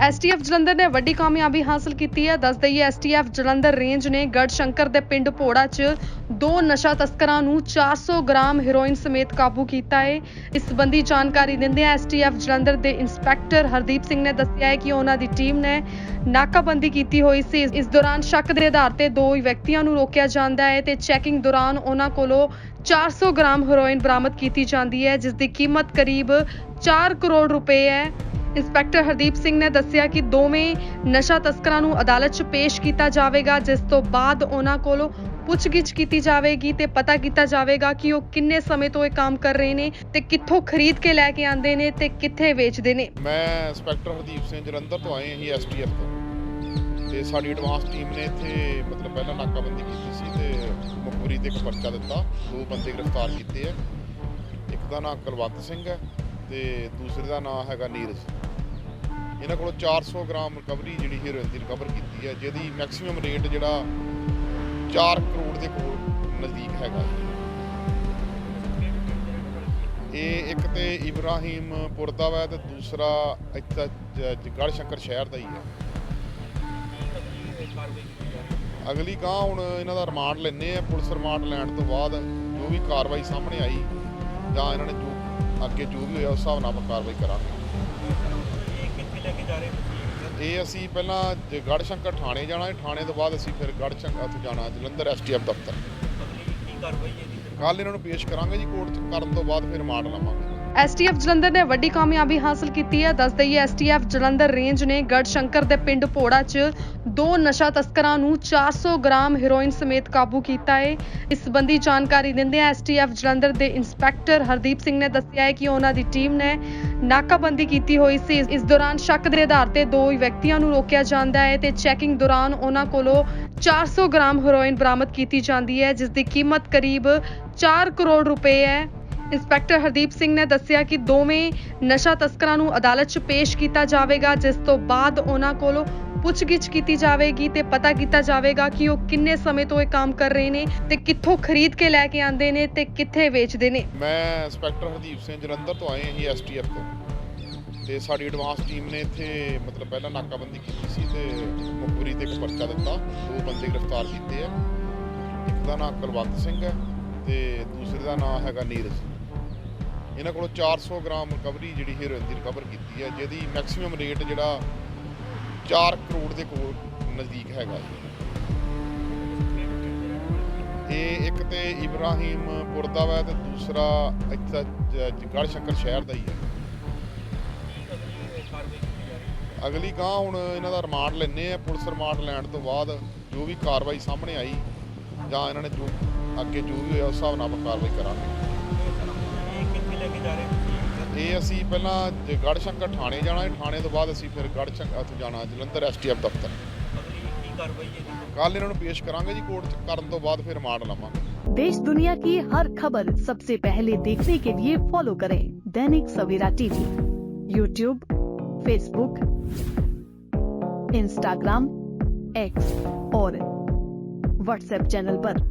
STF Jalandhar ਨੇ ਵੱਡੀ ਕਾਮਯਾਬੀ ਹਾਸਲ ਕੀਤੀ ਹੈ। ਦੱਸ ਦਈਏ ਐਸਟੀਐਫ ਜਲੰਧਰ ਰੇਂਜ ਨੇ ਗੜ ਸ਼ੰਕਰ ਦੇ ਪਿੰਡ ਭੋੜਾ 'ਚ ਦੋ ਨਸ਼ਾ ਤਸਕਰਾਂ ਨੂੰ 400 ਗ੍ਰਾਮ ਹੈਰੋਇਨ ਸਮੇਤ ਕਾਬੂ ਕੀਤਾ ਹੈ। ਇਸ ਸੰਬੰਧੀ ਜਾਣਕਾਰੀ ਦਿੰਦਿਆਂ ਐਸਟੀਐਫ ਜਲੰਧਰ ਦੇ ਇੰਸਪੈਕਟਰ ਹਰਦੀਪ ਸਿੰਘ ਨੇ ਦੱਸਿਆ ਹੈ ਕਿ ਉਹਨਾਂ ਦੀ ਟੀਮ ਨੇ ਨਾਕਾਬੰਦੀ ਕੀਤੀ ਹੋਈ ਸੀ। ਇਸ ਦੌਰਾਨ ਸ਼ੱਕ ਦੇ ਆਧਾਰ ਤੇ ਦੋ ਵਿਅਕਤੀਆਂ ਨੂੰ ਰੋਕਿਆ ਜਾਂਦਾ ਹੈ ਤੇ ਚੈਕਿੰਗ ਦੌਰਾਨ ਉਹਨਾਂ ਕੋਲੋਂ 400 ਗ੍ਰਾਮ ਹੈਰੋਇਨ ਬਰਾਮਦ ਕੀਤੀ ਜਾਂਦੀ ਹੈ, ਜਿਸ ਦੀ ਕੀਮਤ ਕਰੀਬ 4 ਕਰੋੜ ਰੁਪਏ ਹੈ। ਇੰਸਪੈਕਟਰ ਹਰਦੀਪ ਸਿੰਘ ਨੇ ਦੱਸਿਆ ਕਿ ਦੋਵੇਂ ਨਸ਼ਾ ਤਸਕਰਾਂ ਨੂੰ ਅਦਾਲਤ 'ਚ ਪੇਸ਼ ਕੀਤਾ ਜਾਵੇਗਾ, ਜਿਸ ਤੋਂ ਬਾਅਦ ਉਹਨਾਂ ਕੋਲੋਂ ਪੁੱਛਗਿੱਛ ਕੀਤੀ ਜਾਵੇਗੀ ਤੇ ਪਤਾ ਕੀਤਾ ਜਾਵੇਗਾ ਕਿ ਉਹ ਕਿੰਨੇ ਸਮੇਂ ਤੋਂ ਇਹ ਕੰਮ ਕਰ ਰਹੇ ਨੇ ਤੇ ਕਿੱਥੋਂ ਖਰੀਦ ਕੇ ਲੈ ਕੇ ਆਉਂਦੇ ਨੇ ਤੇ ਕਿੱਥੇ ਵੇਚਦੇ ਨੇ। ਮੈਂ ਇੰਸਪੈਕਟਰ ਹਰਦੀਪ ਸਿੰਘ ਜਲੰਧਰ ਤੋਂ ਆਏ ਹਾਂ ਜੀ ਐਸਟੀਐਫ ਤੋਂ। ਤੇ ਸਾਡੀ ਐਡਵਾਂਸ ਟੀਮ ਨੇ ਇੱਥੇ ਮਤਲਬ ਪਹਿਲਾਂ ਨਾਕਾਬੰਦੀ ਕੀਤੀ ਸੀ ਤੇ ਮੁਖਬਰੀ ਤੇ ਇੱਕ ਪਰਚਾ ਦਿੱਤਾ। ਦੋ ਬੰਦੇ ਗ੍ਰਿਫਤਾਰ ਕੀਤੇ ਆ। ਇੱਕ ਦਾ ਨਾਮ ਕੁਲਵੰਤ ਸਿੰਘ ਹੈ ਤੇ ਦੂਸਰੇ ਦਾ ਨਾਮ ਹੈਗਾ ਨੀਰਜ। ਇਹਨਾਂ ਕੋਲੋਂ 400 ਗ੍ਰਾਮ ਰਿਕਵਰੀ ਜਿਹੜੀ ਹੀਰੋਇਨ ਦੀ ਰਿਕਵਰ ਕੀਤੀ ਹੈ, ਜਿਹਦੀ ਮੈਕਸਿਮਮ ਰੇਟ ਜਿਹੜਾ 4 ਕਰੋੜ ਦੇ ਕੋਲ ਨਜ਼ਦੀਕ ਹੈਗਾ। ਇਹ ਇੱਕ ਤੇ ਇਬਰਾਹੀਮਪੁਰ ਦਾ ਵਾ ਤੇ ਦੂਸਰਾ ਇੱਥੇ ਜਗੜ ਸ਼ੰਕਰ ਸ਼ਹਿਰ ਦਾ ਹੀ ਹੈ। ਅਗਲੀ ਗਾਂ ਹੁਣ ਇਹਨਾਂ ਦਾ ਰਿਮਾਂਡ ਲੈਣੇ ਆ, ਪੁਲਿਸ ਰਿਮਾਂਡ ਲੈਣ ਤੋਂ ਬਾਅਦ ਜੋ ਵੀ ਕਾਰਵਾਈ ਸਾਹਮਣੇ ਆਈ, ਜਾਂ ਇਹਨਾਂ ਨੇ ਜੋ ਅੱਗੇ ਜੋ ਵੀ ਹੋਇਆ ਉਸ ਹਿਸਾਬ ਨਾਲ ਆਪਾਂ ਕਾਰਵਾਈ ਕਰਾਂਗੇ। ਇਹ ਅਸੀਂ ਪਹਿਲਾਂ ਗੜ ਸ਼ੰਕਰ ਥਾਣੇ ਜਾਣਾ ਹੈ ਥਾਣੇ ਤੋਂ ਬਾਅਦ ਅਸੀਂ ਫਿਰ ਗੜ ਸ਼ੰਕਰ ਉੱਥੇ ਜਾਣਾ ਜਲੰਧਰ ਐਸਟੀਐਫ ਦਫ਼ਤਰ। ਕੱਲ ਇਹਨਾਂ ਨੂੰ ਪੇਸ਼ ਕਰਾਂਗੇ ਜੀ ਕੋਰਟ 'ਚ ਕਰਨ ਤੋਂ ਬਾਅਦ ਫਿਰ ਰਿਮਾਂਡ ਲਵਾਂਗੇ। ਐਸਟੀਐਫ ਜਲੰਧਰ ਨੇ ਵੱਡੀ ਕਾਮਯਾਬੀ ਹਾਸਲ ਕੀਤੀ ਹੈ। ਦੱਸ ਦਈਏ ਐਸਟੀਐਫ ਜਲੰਧਰ ਰੇਂਜ ਨੇ ਗੜਸ਼ੰਕਰ ਦੇ ਪਿੰਡ ਭੋੜਾ 'ਚ ਦੋ ਨਸ਼ਾ ਤਸਕਰਾਂ ਨੂੰ 400 ਗ੍ਰਾਮ ਹੈਰੋਇਨ ਸਮੇਤ ਕਾਬੂ ਕੀਤਾ ਹੈ। ਇਸ ਸੰਬੰਧੀ ਜਾਣਕਾਰੀ ਦਿੰਦਿਆਂ ਐਸਟੀਐਫ ਜਲੰਧਰ ਦੇ ਇੰਸਪੈਕਟਰ ਹਰਦੀਪ ਸਿੰਘ ਨੇ ਦੱਸਿਆ ਹੈ ਕਿ ਉਹਨਾਂ ਦੀ ਟੀਮ ਨੇ ਨਾਕਾਬੰਦੀ ਕੀਤੀ ਹੋਈ ਸੀ। ਇਸ ਦੌਰਾਨ ਸ਼ੱਕ ਦੇ ਆਧਾਰ ਤੇ ਦੋ ਵਿਅਕਤੀਆਂ ਨੂੰ ਰੋਕਿਆ ਜਾਂਦਾ ਹੈ ਤੇ ਚੈਕਿੰਗ ਦੌਰਾਨ ਉਹਨਾਂ ਕੋਲੋਂ 400 ਗ੍ਰਾਮ ਹੈਰੋਇਨ ਬਰਾਮਦ ਕੀਤੀ ਜਾਂਦੀ ਹੈ, ਜਿਸ ਦੀ ਕੀਮਤ ਕਰੀਬ 4 ਕਰੋੜ ਰੁਪਏ ਹੈ। ਇੰਸਪੈਕਟਰ ਹਰਦੀਪ ਸਿੰਘ ਨੇ ਦੱਸਿਆ ਕਿ ਦੋਵੇਂ ਨਸ਼ਾ ਤਸਕਰਾਂ ਨੂੰ ਅਦਾਲਤ 'ਚ ਪੇਸ਼ ਕੀਤਾ ਜਾਵੇਗਾ, ਜਿਸ ਤੋਂ ਬਾਅਦ ਉਹਨਾਂ ਕੋਲੋਂ ਪੁੱਛਗਿੱਛ ਕੀਤੀ ਜਾਵੇਗੀ ਤੇ ਪਤਾ ਕੀਤਾ ਜਾਵੇਗਾ ਕਿ ਉਹ ਕਿੰਨੇ ਸਮੇਂ ਤੋਂ ਇਹ ਕੰਮ ਕਰ ਰਹੇ ਨੇ ਤੇ ਕਿੱਥੋਂ ਖਰੀਦ ਕੇ ਲੈ ਕੇ ਆਉਂਦੇ ਨੇ ਤੇ ਕਿੱਥੇ ਵੇਚਦੇ ਨੇ। ਮੈਂ ਇੰਸਪੈਕਟਰ ਹਰਦੀਪ ਸਿੰਘ ਜਲੰਧਰ ਤੋਂ ਆਏ ਹਾਂ ਐਸਟੀਐਫ ਤੋਂ। ਤੇ ਸਾਡੀ ਐਡਵਾਂਸ ਟੀਮ ਨੇ ਇੱਥੇ ਮਤਲਬ ਪਹਿਲਾਂ ਨਾਕਾਬੰਦੀ ਕੀਤੀ ਸੀ ਤੇ ਮੁਖਬਰੀ ਤੇ ਇੱਕ ਪਰਚਾ ਦਿੱਤਾ। ਦੋ ਬੰਦੇ ਗ੍ਰਿਫਤਾਰ ਕੀਤੇ ਆ। ਇੱਕ ਦਾ ਨਾਮ ਕੁਲਵੰਤ ਸਿੰਘ ਹੈ ਤੇ ਦੂਸਰੇ ਦਾ ਨਾਮ ਹੈਗਾ ਨੀਰਜ। ਇਹਨਾਂ ਕੋਲੋਂ 400 ਗ੍ਰਾਮ ਰਿਕਵਰੀ ਜਿਹੜੀ ਹੀਰੋਇਨ ਦੀ ਰਿਕਵਰ ਕੀਤੀ ਹੈ, ਜਿਹਦੀ ਮੈਕਸਿਮਮ ਰੇਟ ਜਿਹੜਾ 4 ਕਰੋੜ ਦੇ ਕੋਲ ਨਜ਼ਦੀਕ ਹੈਗਾ ਇਹ ਇੱਕ ਤੇ ਇਬਰਾਹੀਮਪੁਰ ਦਾ ਵਾ ਤੇ ਦੂਸਰਾ ਇੱਥੇ ਜਗੜ ਸ਼ੰਕਰ ਸ਼ਹਿਰ ਦਾ ਹੀ ਹੈ। ਅਗਲੀ ਗਾਂ ਹੁਣ ਇਹਨਾਂ ਦਾ ਰਿਮਾਂਡ ਲੈਣੇ ਆ, ਪੁਲਿਸ ਰਿਮਾਂਡ ਲੈਣ ਤੋਂ ਬਾਅਦ ਜੋ ਵੀ ਕਾਰਵਾਈ ਸਾਹਮਣੇ ਆਈ ਜਾਂ ਇਹਨਾਂ ਨੇ ਜੋ ਅੱਗੇ ਜੋ ਵੀ ਹੋਇਆ ਉਸ ਹਿਸਾਬ ਨਾਲ ਆਪਾਂ ਕਾਰਵਾਈ ਕਰਾਂਗੇ। ਅਸੀਂ ਪਹਿਲਾਂ ਗੜ ਸ਼ੰਕਰ ਥਾਣੇ ਜਾਣਾ ਹੈ ਥਾਣੇ ਤੋਂ ਬਾਅਦ ਅਸੀਂ ਫਿਰ ਗੜ ਸ਼ੰਕਰ ਉੱਥੇ ਜਾਣਾ ਜਲੰਧਰ ਐਸਟੀਐਫ ਦਫ਼ਤਰ ਕੱਲ ਇਹਨਾਂ ਨੂੰ ਪੇਸ਼ ਕਰਾਂਗੇ ਜੀ ਕੋਰਟ 'ਚ ਕਰਨ ਤੋਂ ਬਾਅਦ ਫਿਰ ਰਿਮਾਂਡ ਲਵਾਂਗੇ देश दुनिया की हर खबर सबसे पहले देखने के लिए फॉलो करें Dainik Savera TV YouTube Facebook Instagram X और व्हाट्सएप चैनल पर।